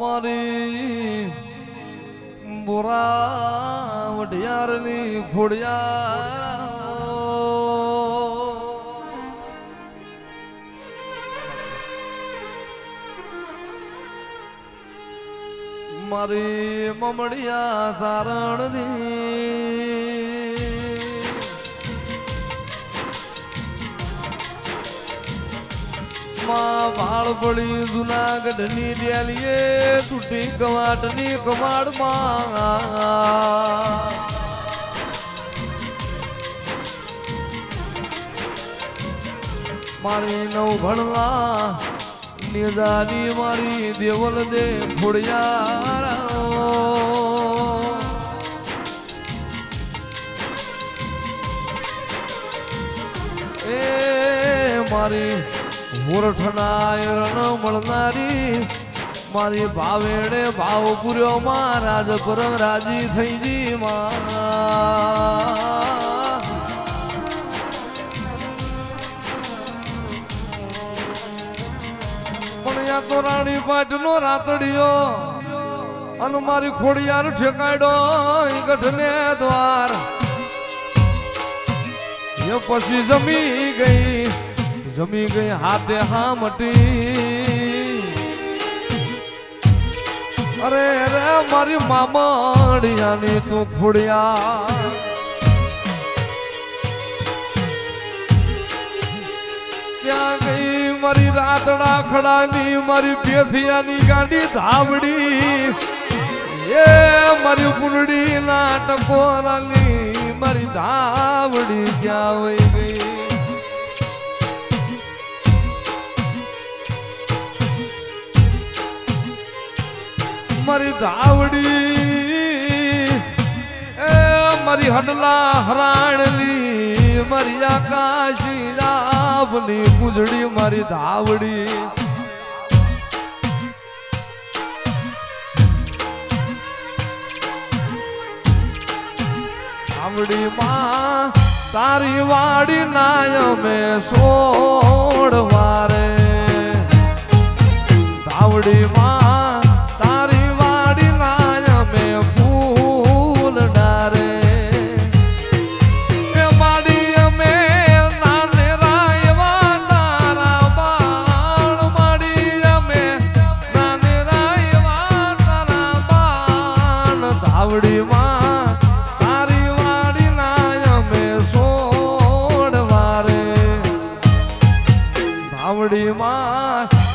મારી બોરા વઢિયારની ખોડિયાર મારી મમડિયા સારણની માં વાળ પડી જુનાગઢની ડેલીએ તૂટી કવાટની કમાડમાં મારી નવ ભણવા નિદાની મારી દેવલ દે ફોડિયા એ મારી હુરઠના રણ મળનારી મારી ભાવેણે ભાવ પૂર્યો મહારાજ પરમ રાજી થઈ જી માં. તો રાણી પાટનો રાતડિયો અને મારી ખોડિયાર ઠેકાડ્યો ગઠને દ્વાર. એ પછી જમી ગઈ. જમી ગઈ હાથે હામટી. અરે રે મારી મામડિયાની તું ખોડિયા. ક્યાં ગઈ મારી રાતડા ખડાની, મારી પેથિયાની ગાડી ધાવડી. એ મારી કુંડડી ના ટકોરાની મારી ધાવડી ક્યાં વઈ ગઈ? મારી ધાવડી. એ મારી હડલા હરાણલી મારી આકાશી લાભની ગુજડી મારી ધાવડી. ધાવડી માં તારી વાડી નાય અમે વારે ચામડીમાં